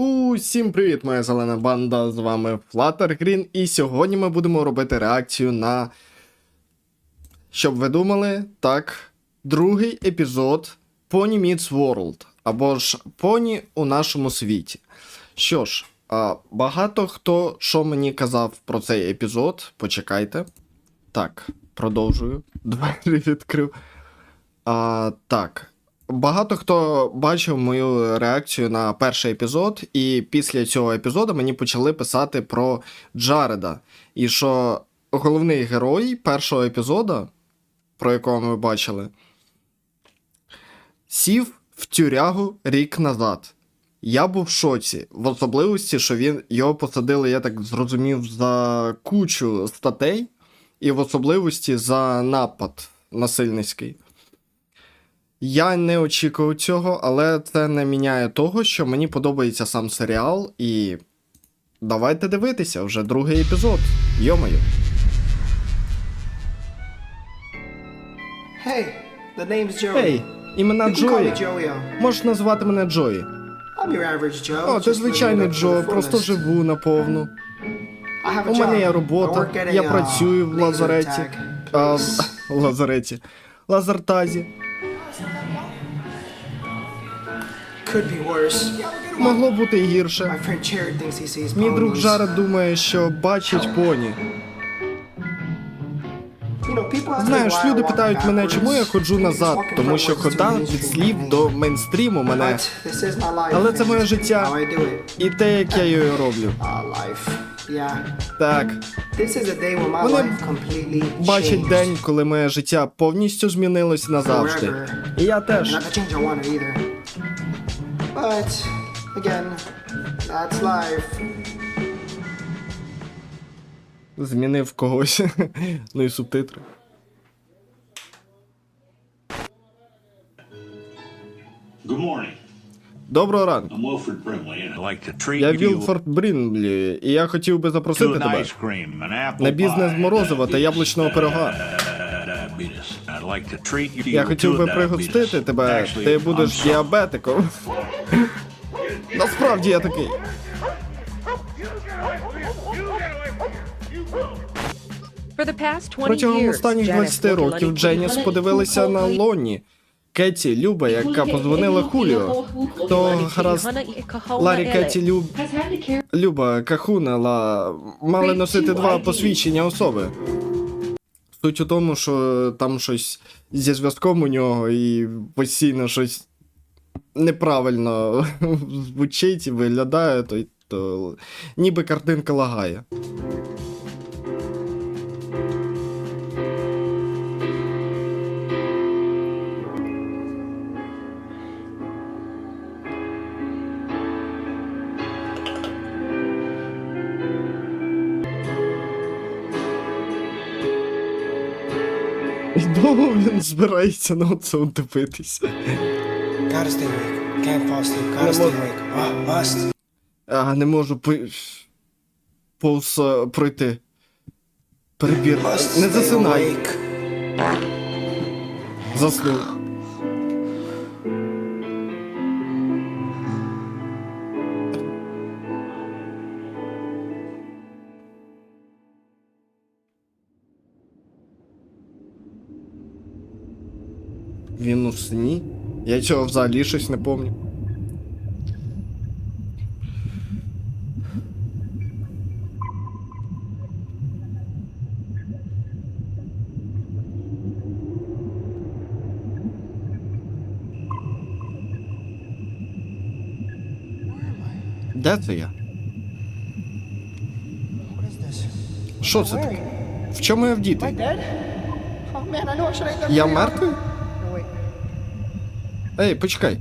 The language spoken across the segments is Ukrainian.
Усім привіт, моя зелена банда, з вами Flutter Green, і сьогодні ми будемо робити реакцію на. Щоб ви думали, так, другий епізод Pony Meets World, або ж Pony у нашому світі. Що ж, багато хто що мені казав про цей епізод, почекайте. Так, продовжую. Двері відкрив. А, так. Багато хто бачив мою реакцію на перший епізод, і після цього епізоду мені почали писати про Джареда. І що головний герой першого епізоду, про якого ми бачили, сів в тюрягу рік назад. Я був в шоці, в особливості, що він його посадили, я так зрозумів, за кучу статей, і в особливості за напад насильницький. Я не очікував цього, але це не міняє того, що мені подобається сам серіал, і давайте дивитися вже другий епізод. Йомаю. Hey, the name's Joey. Ей, імена Джої. Можеш назвати мене Джої. I'm your average Joe. О, ти звичайний Джо, просто живу наповну. У мене є робота, я працюю в лазареті. А, в лазареті. Лазертазі. Могло бути і гірше. Мій друг. Джаред думає, що бачить поні. Знаєш, люди питають мене, чому я ходжу назад, тому що хода від слів до мейнстріму мене. Але це моє життя. І те, як я його роблю. Так, Вони бачить день, коли моє життя повністю змінилось назавжди. І я теж. But again, that's life. Змінив когось. ну і субтитри. Good morning. Доброго ранку. I'm Wilfred Brimley, and I'd like to treat Я you Вілфорд Брінлі, і я хотів би to запросити an тебе ice cream, an apple на бізнес pie, морозива та яблучного пирога. Я хотів би пригостити тебе. Ти будеш діабетиком. Насправді я такий. For the past 20 Протягом останніх 20 років Дженіс подивилися на Лонні. Кеті, Люба, яка позвонила Хуліо. Хто гаразд Ларі Кеті Люб... Люба, Кахуна, Ла... мали носити два посвідчення особи. Суть у тому, що там щось зі зв'язком у нього і постійно щось неправильно звучить і виглядає, то, то ніби картинка лагає. І довго він збирається на це дивитися. Gotta stay awake. Can't fall asleep. Gotta stay awake. Uh, must. А, не можу по... повз е, пройти. Перебір. Must Не stay засинай. awake. Заснув. Я цього взагалі щось не пам'ятаю. Де це я? Що це таке? В чому я вдітий? Dead? Oh Ей, почекай.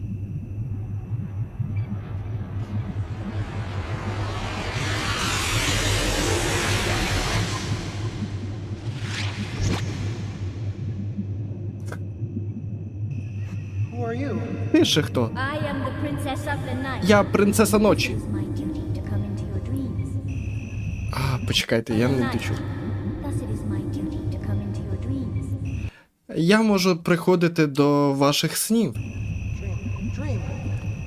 Who are you? Ти ще хто? Я принцеса ночі. А, почекайте, я не dreams. Я можу приходити до ваших снів.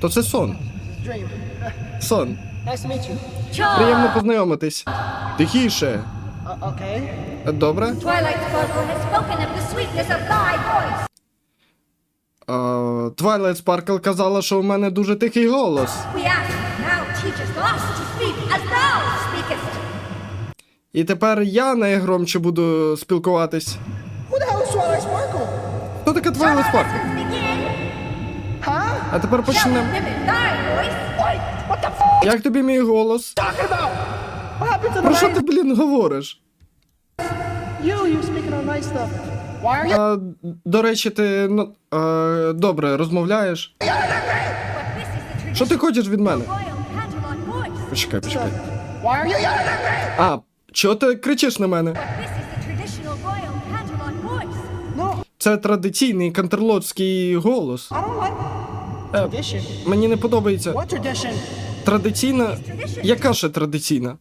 То це сон. Сон. Приємно познайомитись. Тихіше. Uh. Добре? Twilight Sparkle has spoken of the sweetness of thy voice. Твайлайт Спаркл казала, що у мене дуже тихий голос. І тепер я найгромче буду спілкуватись. Хто така Твайлайт Спаркл? А тепер почнемо. Як тобі мій голос? Про що ти, блін, говориш? А, до речі, ти ну, е, добре розмовляєш. Що ти хочеш від мене? Почекай, почекай. А, чого ти кричиш на мене? Це традиційний кантерлотський голос. Tradition. Мені не подобається. Традиційна. Яка ще традиційна?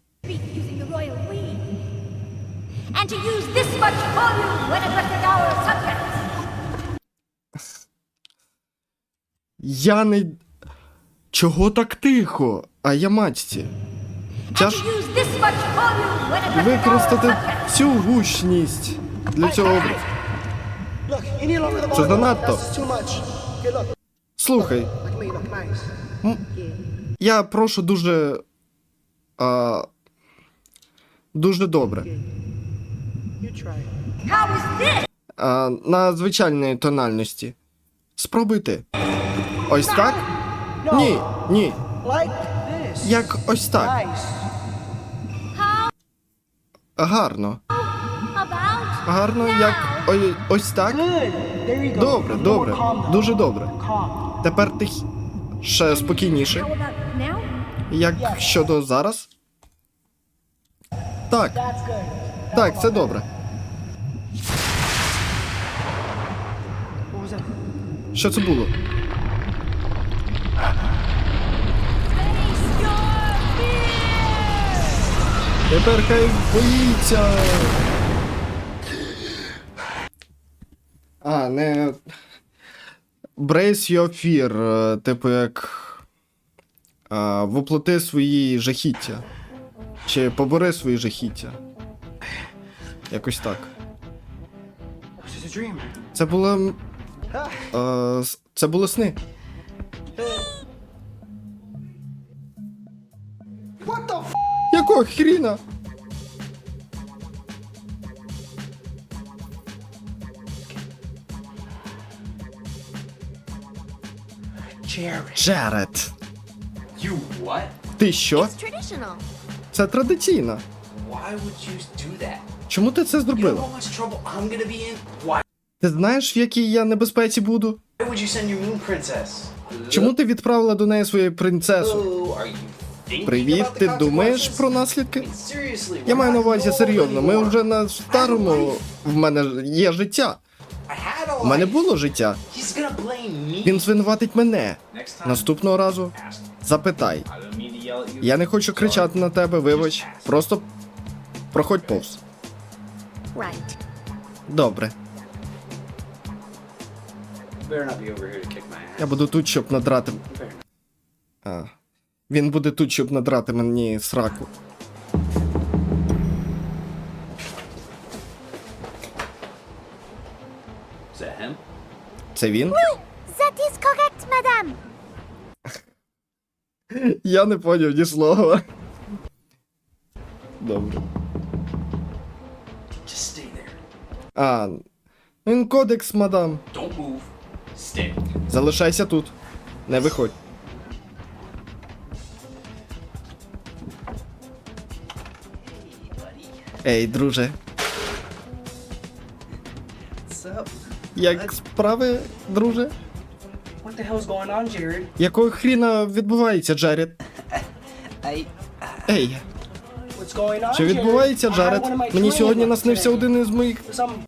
Я не. Чого так тихо? А я матці. And Ця to ж use this much volume when addressing our використати всю гучність для цього. The Це занадто. Слухай, я прошу дуже. А, дуже добре. А, на звичайній тональності. Спробуй ти. Ось так? Ні, ні. Як ось так. Гарно. Гарно, як ой, ось так. Добре, добре. Дуже добре. Тепер ти ще спокійніше. Як щодо зараз? Так, так, це добре. Що це було? Тепер хай боїться. А, не. Brace your fear, е, типу як. А, воплоти свої жахіття. Чи побори свої жахіття. Якось так. Це було. Е, це були сни. What the f? Якого хріна? Джеред. You what? Ти що? Traditional. Це традиційно. Why would you do that? Чому ти це You know зробила? how much trouble I'm gonna be in? Why Ти знаєш, в якій я небезпеці буду? would you send your moon princess? Чому ти відправила до неї свою принцесу? Oh, Привіт, ти думаєш про наслідки? Я маю на увазі серйозно. Ми вже на старому. В мене є життя. У мене було життя. Він звинуватить мене. Наступного разу запитай. Я не хочу кричати на тебе, вибач. Просто проходь повз. Добре. Я буду тут, щоб надрати. А. Він буде тут, щоб надрати мені сраку. Це він? That is correct, madame. Я не поняв ні слова. Добре. Just stay there. А. Він кодекс, мадам. Don't move. Stay. Залишайся тут. Не виходь. Ей, друже, як справи, друже? What the hell's going on, Jared? Якого хріна відбувається, Джаред? Ей, What's going on? що відбувається, Джаред? Мені сьогодні наснився один із моїх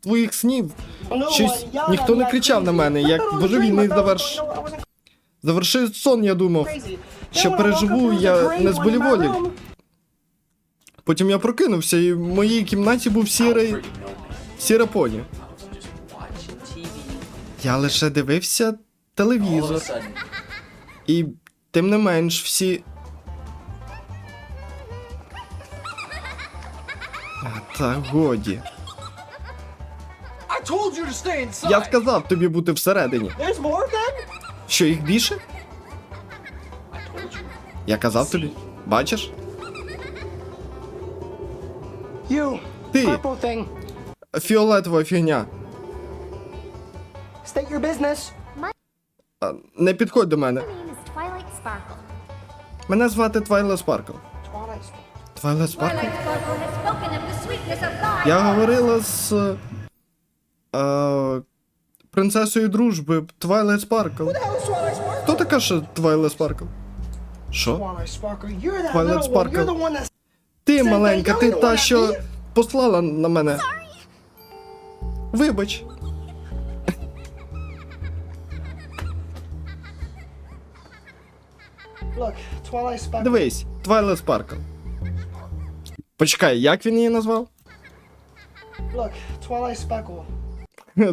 твоїх снів. Щось ніхто не кричав на мене, як божевільний заверш. I wasn't Завершив сон, я думав, що переживу я не one in my зболіволі. room. Потім я прокинувся, і в моїй кімнаті був сірий. Сіра поні. Я лише дивився телевізор. І тим не менш всі. Та годі. Я сказав тобі бути всередині. Що їх більше? Я казав тобі. Бачиш? Ти! Фіолетова фігня. State your business. А, Не підходь до мене. My name is Twilight Sparkle. Мене звати Твайле Спаркл. Twilight. Твайле Спаркл? Twilight Sparkle has spoken of the sweetness of life. Я говорила з е, принцесою дружби Твайлет Спаркл. Хто така що Твайлет Спаркл? Що? Twilight Twilight. Sparkle. You're the one that's Ти маленька, ти та, що послала на мене. Вибач. Look, Twilight Sparkle. Дивись, Твайлет Спаркл. Почекай, як він її назвав? Look, Twilight Sparkle.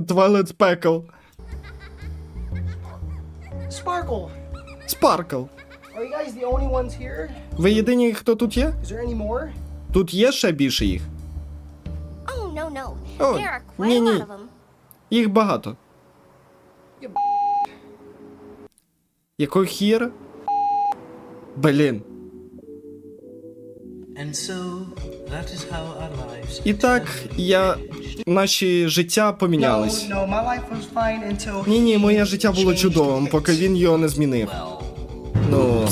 Твайлет Спекл. Sparkle. Спаркл. Are you guys the only ones here? Ви єдині, хто тут є? Is there any more? Тут є ще більше їх. Oh, no, no. Oh, there are quite a ні-ні. lot of them. Їх багато. Якого хіра? Блін. And lives І так, я. Наші життя помінялись. Ні, ні, моє життя було чудовим, поки він його не змінив. Ну.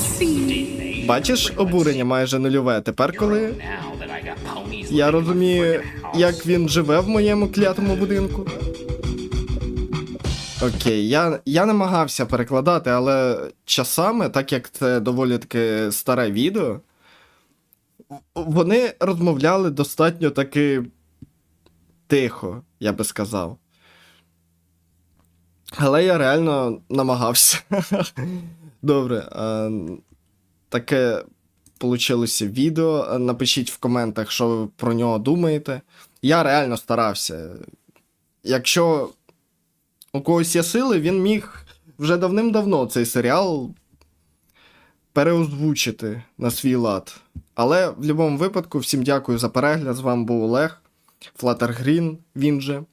Бачиш, обурення майже нульове. Тепер, коли я розумію, як він живе в моєму клятому будинку. Окей, я, я намагався перекладати, але часами, так як це доволі таки старе відео, вони розмовляли достатньо таки тихо, я би сказав. Але я реально намагався. Добре. А, таке получилося відео. Напишіть в коментах, що ви про нього думаєте. Я реально старався. Якщо у когось є сили, він міг вже давним-давно цей серіал переозвучити на свій лад. Але в будь-якому випадку, всім дякую за перегляд. З вами був Олег, Флатергрін, він же.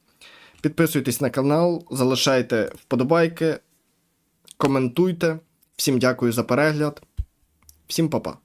Підписуйтесь на канал, залишайте вподобайки, коментуйте. Всім дякую за перегляд. Всім па-па.